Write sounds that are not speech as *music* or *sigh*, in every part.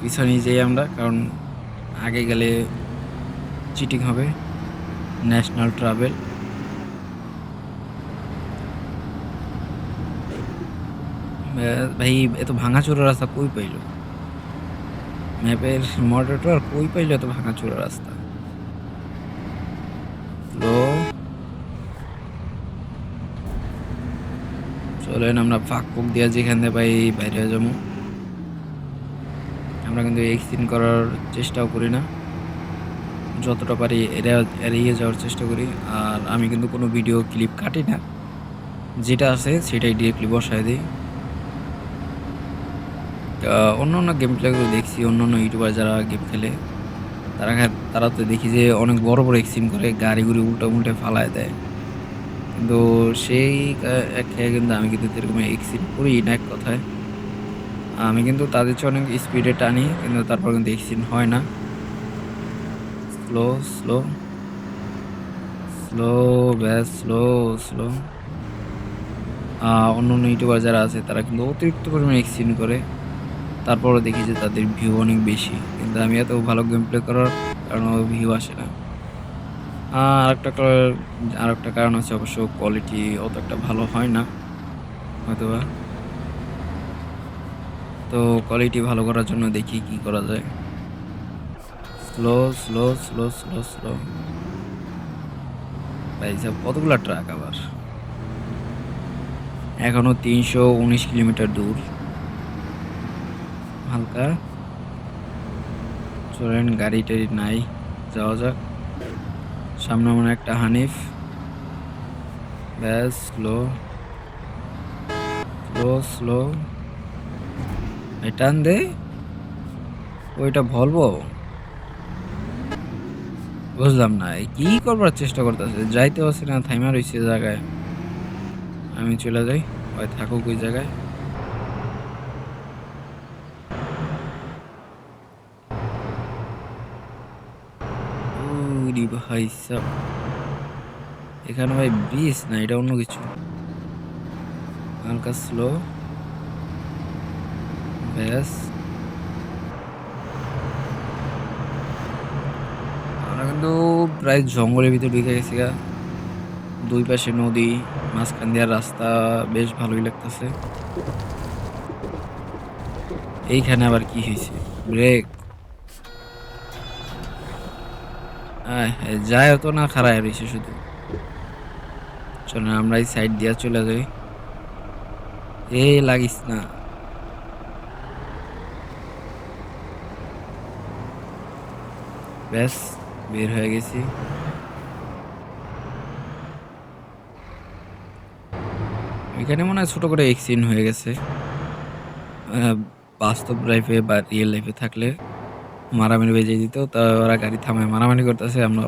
পিছনেই যাই আমরা, কারণ আগে গেলে চিটিং হবে ন্যাশনাল ট্রাভেল ভাই, এত ভাঙাচোরা রাস্তা কই পাইল? ম্যাপের মডারেটর কই পাইল এত ভাঙাচোরা রাস্তা? চলেন আমরা ফাঁক ফুক দিয়া যেখান পাই বাইরে যাব। আমরা কিন্তু এক্সিন করার চেষ্টাও করি না। যতটা পারি এড়িয়ে যাওয়ার চেষ্টা করি। আর আমি কিন্তু কোনো ভিডিও ক্লিপ কাটি না। যেটা আছে সেটাই ডিরেক্টলি বসায় দিই। অন্য অন্য গেম প্লেগুলো দেখছি, অন্য অন্য ইউটিউবার যারা গেম খেলে, তারা তারা তো দেখি যে অনেক বড় বড় এক্সিন করে, গাড়ি গুড়ি উল্টো উল্টে ফালায় দেয়। কিন্তু সেই এক খেয়ে কিন্তু আমি কিন্তু এরকম এক্সিন করি না এক কথায়। আমি কিন্তু তাদের চেয়ে অনেক স্পিডে টানি, কিন্তু তারপর কিন্তু এক্সিডেন্ট হয় না। স্লো স্লো স্লো ব্যাস স্লো স্লো অন্য অন্য ইউটিউবার যারা আছে, তারা কিন্তু অতিরিক্ত পরিমাণে এক্সিডেন্ট করে। তারপরও দেখি যে তাদের ভিউ অনেক বেশি, কিন্তু আমি এত ভালো গেম প্লে করার কারণ ভিউ আসে না। আর একটা আর একটা কারণ আছে অবশ্য কোয়ালিটি অত একটা ভালো হয় না, হয়তোবা। তো কোয়ালিটি ভালো করার জন্য দেখি কি করা যায়। Slow slow slow slow slow ভাই সব কতগুলো ট্রাক আবার? এখনও তিনশো উনিশ কিলোমিটার দূর। হালকা। চলেন, গাড়ি টাড়ি নাই। যাওয়া যাক। সামনে মনে একটা হানিফ। ব্যাস স্লো স্লো স্লো টান দে। ওইটা ভলবো বুঝলাম না কি করবার চেষ্টা করতেছে? যাইতে পারছি না, থাইমা রয়েছে জায়গায়। আমি চলে যাই হয় থাকুক ওই জায়গায়। ভাই এখানে ভাই ব্রিজ না, এটা অন্য কিছু। হালকা স্লো ব্যাস। আমরা কিন্তু প্রায় জঙ্গলের ভিতরে ঢুকে গেছি গা। দুই পাশে নদী, মাঝখান দেওয়ার রাস্তা, বেশ ভালোই লাগতেছে। এইখানে আবার কি হয়েছে? ব্রেক যায় তো না, খারাপ রয়েছে শুধু। চলেন আমরা এই সাইড দিয়া চলে যাই। এ লাগিস না। ব্যাস, বের হয়ে গেছি। এখানে মনে হয় ছোট করে এক্সিডেন্ট হয়ে গেছে। বাস্তব লাইফে বা রিয়েল লাইফে থাকলে মারামারি বেজে দিত তা ওরা গাড়ি থামায়, মারামারি করতেছে, আমরা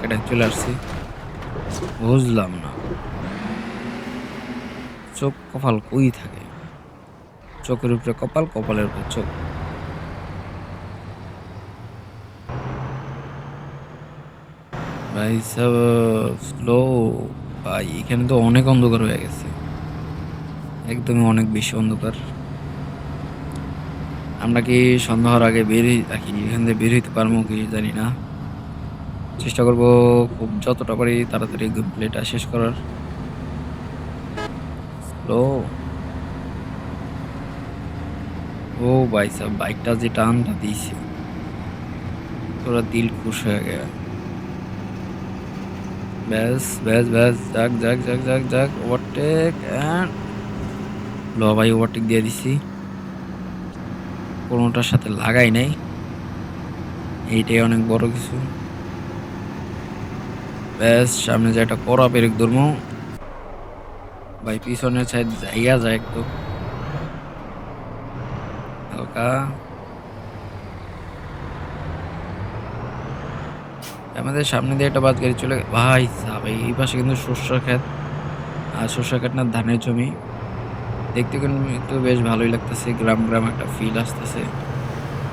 কাটায় চলে আসছি। বুঝলাম না। চোখ কপাল কই থাকে? চোখের উপরে কপাল, কপালের উপরে চোখ। ভাই স্লো ভাই, এখানে তো অনেক অন্ধকার হয়ে গেছে। একদমই অনেক বেশি অন্ধকার। আমরা কি সন্ধ্যা হওয়ার আগে বের নাকি এখান থেকে বের হইতে পারব কি জানি না। চেষ্টা করব খুব যতটা পারি তাড়াতাড়ি প্লেটা শেষ করার। স্লো ও ভাই সাহেব বাইকটা যে টানটা দিয়েছে তোরা দিল খুশ হয়ে গেল ব্যাস ব্যাস ব্যাস, যাক যাক যাক যাক যাক ওভারটেক অ্যান্ড ল ভাই ওভারটেক দিয়ে দিছি। কোনোটার সাথে লাগাই নাই। এইটাই অনেক বড় কিছু। ব্যাস, সামনে যে একটা কড়া পেরেক ধর্ম ভাই, পিছনের সাইড জায়গা যায় একদম হালকা। আমাদের সামনে দিয়ে একটা বাস গাড়ি চলে ভাই সাহেব, এই পাশে কিন্তু শস্য ক্ষেত। আর শস্য ক্ষেত না, ধানের জমি। দেখতে কিন্তু বেশ ভালোই লাগতেছে। গ্রাম গ্রাম একটা ফিল আসতেছে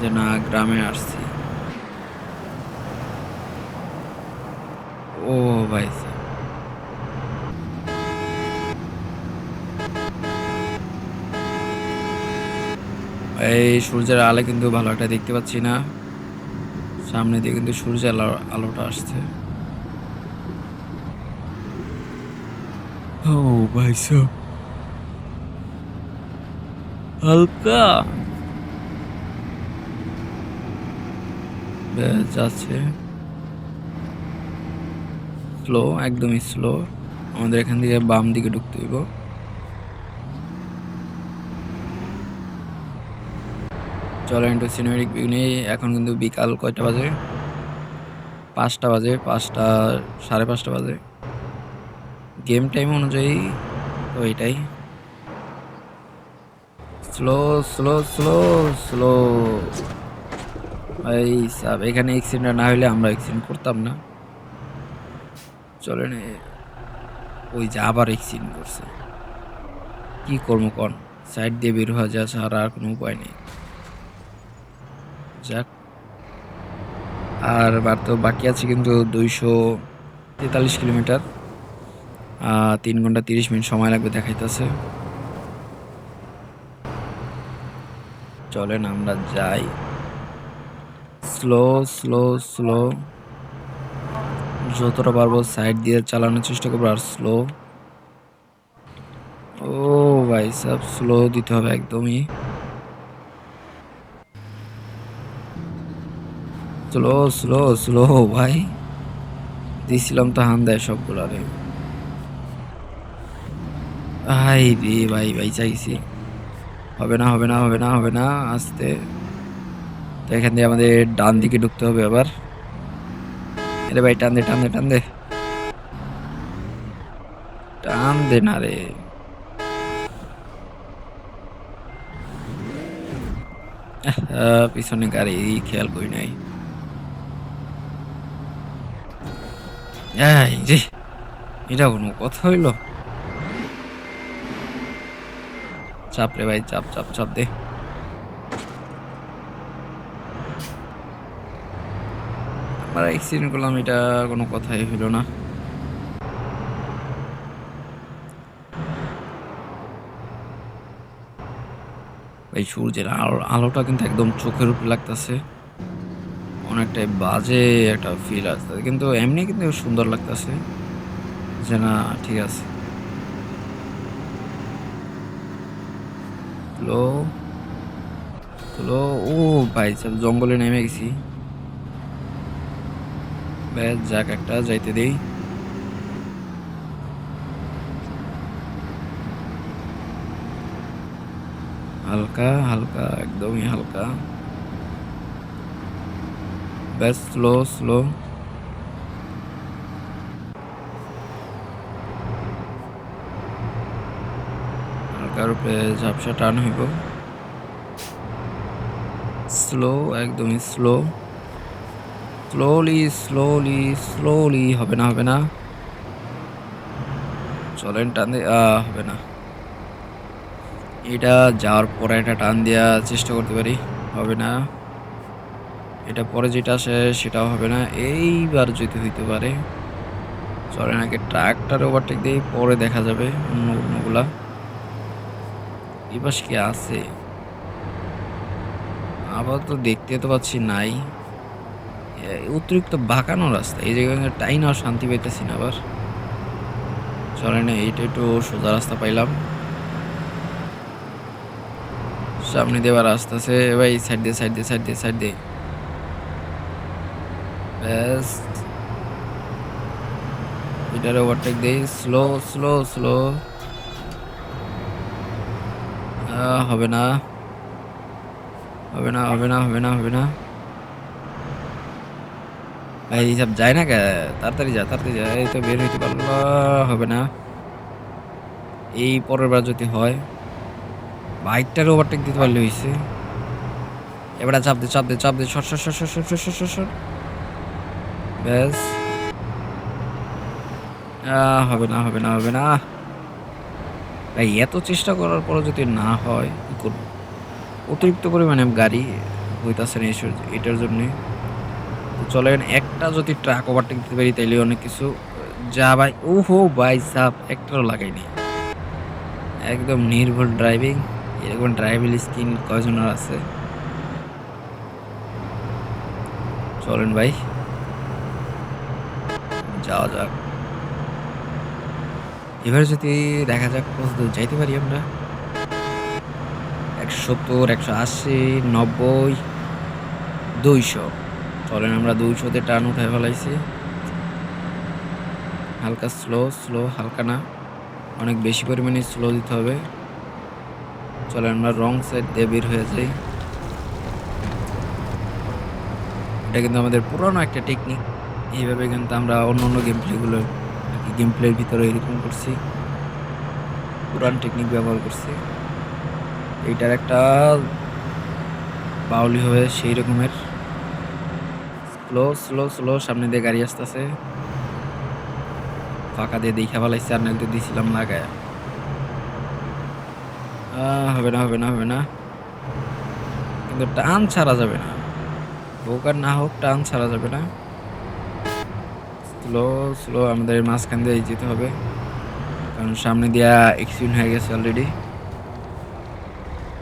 যে না, গ্রামে আসছি। ও ভাই এই সূর্যের আলো কিন্তু ভালো একটা দেখতে পাচ্ছি না। সামনে দিয়ে কিন্তু সূর্যের আলো, আলোটা আসছে। ও ভাই হালকা। যাচ্ছে। স্লো একদমই স্লো আমাদের এখান থেকে বাম দিকে ঢুকতে হইব। চলো একটু সিনেমেটিক ভিউ নেই এখন কিন্তু বিকাল কয়টা বাজে? পাঁচটা বাজে, পাঁচটা, সাড়ে পাঁচটা বাজে। গেম টাইম অনুযায়ী তো এটাই। স্লো স্লো স্লো স্লো এই সাব, এখানে অ্যাক্সিডেন্ট না হলে আমরা অ্যাক্সিডেন্ট করতাম না। চলেন ওই যে আবার অ্যাক্সিডেন্ট করছে। কি করব কন? সাইড দিয়ে বের হওয়া যা ছাড়া আর কোনো উপায় নেই। যাক। আর তো বাকি আছে কিন্তু দুইশো তেতাল্লিশ কিলোমিটার। তিন ঘণ্টা তিরিশ মিনিট সময় লাগবে দেখাইতেছে। চলেন আমরা যাই। Slow slow slow. যতটা পারব সাইড দিয়ে চালানোর চেষ্টা করব আর স্লো। ও ভাই, সব স্লো দিতে হবে একদমই। স্লো স্লো স্লো ভাই। দিছিলাম তো হান দেয় সবগুলো রে। ভাই রে ভাই ভাই চাইছি। হবে না হবে না হবে না হবে না, আসতে। তো এখান দিয়ে আমাদের ডান দিকে ঢুকতে হবে আবার। আরে ভাই, টান দে টান দে টান দে। টান দে না রে। পিছনে গাড়ি, খেয়াল করি নাই। এই রে এটা কোনো কথা হইল? চাপ রে ভাই, চাপ চাপ চাপ দে। আমরা অ্যাক্সিডেন্ট করলাম, এটা কোনো কথাই হইল না। এই সূর্যের আলো, আলোটা কিন্তু একদম চোখের উপর লাগতেছে। অনেকটাই বাজে একটা ফিল আসছে। কিন্তু এমনি কিন্তু সুন্দর লাগতেছে। যে না, ঠিক আছে। হ্যালো হ্যালো ও ভাই জঙ্গলে নেমে গেছি। ব্যাস যাক, একটা যাইতে দেই। হালকা হালকা, একদমই হালকা। ব্যাস স্লো স্লো হালকার উপরে ঝাপসা টান হইব। স্লো একদমই স্লো স্লোলি স্লোলি স্লোলি হবে না হবে না। চলেন টান হবে না। এটা যাওয়ার পরে একটা টান দেওয়ার চেষ্টা করতে পারি, হবে না। এটা পরে যেটা আসে সেটাও হবে না। এইবার যদি হইতে পারে চলেন আগে ট্রাকটার ওভারটেক দিয়ে পরে দেখা যাবে অন্য অন্যগুলা পাশে কি আছে? আবার তো দেখতে তো পাচ্ছি নাই। অতিরিক্ত বাঁকানো রাস্তা। এই জায়গায় টাইন আর শান্তি পাইতেছি না আবার। চলেন এইটা একটু সোজা রাস্তা পাইলাম। সামনে আবার রাস্তা আছে। ভাই সাইড দিয়ে সাইড দিয়ে সাইড দিয়ে সাইড দিয়ে। প্লাস এটার ওভারটেক দেই স্লো স্লো স্লো হবে না। হবে না হবে না হবে না হবে না। ভাই এইসব যায় না কে? তাড়াতাড়ি যা তাড়াতাড়ি যা। এই তো বের হইতে পারল হবে না। এই পরের বার যদি হয় বাইকটার ওভারটেক দিতে পারলে হয়েছে এবারে চাপ দিয়ে চাপ দিয়ে চাপ দে। Shot shot shot shot shot shot shot ব্যাস। হবে না হবে না হবে না। ভাই, এত চেষ্টা করার পরও যদি না হয়, কি করব? অতিরিক্ত পরিমাণে গাড়ি হইতাছে না এটার জন্য। চলেন, একটা যদি ট্রাক ওভারটেক দিতে পারি, তাইলে অনেক কিছু যা ভাই, ওহো, ভাই সাপ একটাও লাগাইনি একদম নির্ভুল ড্রাইভিং এরকম ড্রাইভিং স্কিল কয়জনের আছে? চলেন ভাই। যাওয়া যাক। এবার যদি দেখা যাক কত দূর যাইতে পারি আমরা। একশো সত্তর একশো আশি, নব্বই, দুইশো। চলেন আমরা দুইশোতে টান উঠায় ফেলাইছি। হালকা স্লো স্লো, হালকা না। অনেক বেশি পরিমাণে স্লো দিতে হবে। চলেন আমরা রং সাইড দিয়ে বের হয়ে যাই। এটা কিন্তু আমাদের পুরনো একটা টেকনিক এইভাবে কিন্তু আমরা অন্য অন্য গেম প্লেগুলো গেম প্লের ভিতরে এরকম করছি। পুরান টেকনিক ব্যবহার করছি। এইটার একটা বাউলি হবে সেই রকমের। স্লো স্লো স্লো সামনে দিয়ে গাড়ি আসতেছে। ফাঁকা দিয়ে দেখা ফেলাইছে আর তো দিছিলাম লাগায়। আহ, হবে না হবে না হবে না। কিন্তু টান ছাড়া যাবে না। হোক আর না হোক টান ছাড়া যাবে না। স্লো স্লো, আমাদের মাঝখান দিয়ে যেতে হবে। কারণ সামনে দিয়া এক্সিডেন্ট হয়ে গেছে অলরেডি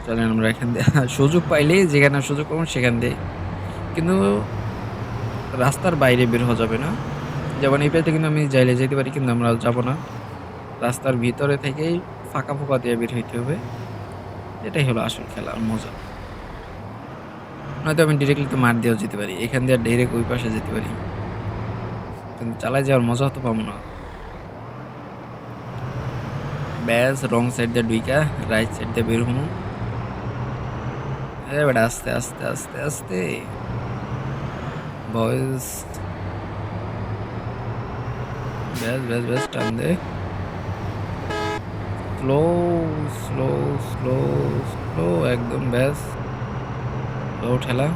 চলেন আমরা এখান দিয়ে। *laughs* সুযোগ পাইলেই যেখানে সুযোগ পাবো সেখান দিয়ে। কিন্তু রাস্তার বাইরে বের হওয়া যাবে না। যেমন এই পাইতে কিন্তু আমি যাইলে যেতে পারি, কিন্তু আমরা যাব না। রাস্তার ভিতরে থেকেই ফাঁকা ফোঁকা দিয়ে বের হইতে হবে। এটাই হলো আসল খেলার মজা। নয়তো আমি ডিরেক্টলি তো মার দিয়েও যেতে পারি। এখান দিয়ে ডাইরেক্ট ওই পাশে যেতে পারি। কিন্তু চালাই যাওয়ার মজা তো পাবো না। ব্যাস, রং সাইড দিয়ে ডুইকা রাইট সাইড দিয়ে বের হব এবার আস্তে আস্তে আস্তে আস্তে। বয়স ব্যাস ব্যাস ব্যাস, টান দে। স্লো স্লো স্লো স্লো একদম, ব্যাস। স্লো ঠেলা।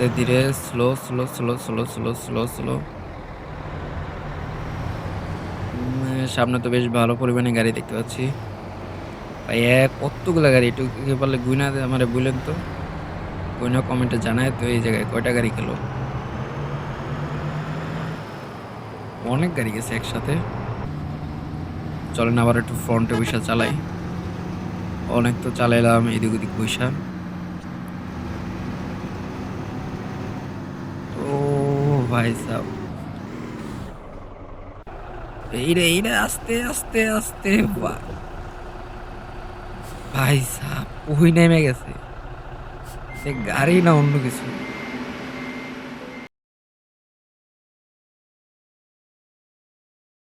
আস্তে ধীরে slow slow slow slow slow slow slow সামনে তো বেশ ভালো পরিমাণে গাড়ি দেখতে পাচ্ছি। এক কতগুলো গাড়ি? একটু পারলে গুইনা আমার বললেন তো। গুইনা কমেন্টে জানায় তো এই জায়গায় কয়টা গাড়ি গেল। অনেক গাড়ি গেছে একসাথে। চলেন আবার একটু ফ্রন্টে বৈশা চালাই। অনেক তো চালাইলাম, এদিক ওদিক বৈশা ও ভাই সাহ এইরে এইরে, আস্তে আস্তে আস্তে ভাই সাহ ওই নেমে গেছে। সে গাড়ি না অন্য কিছু?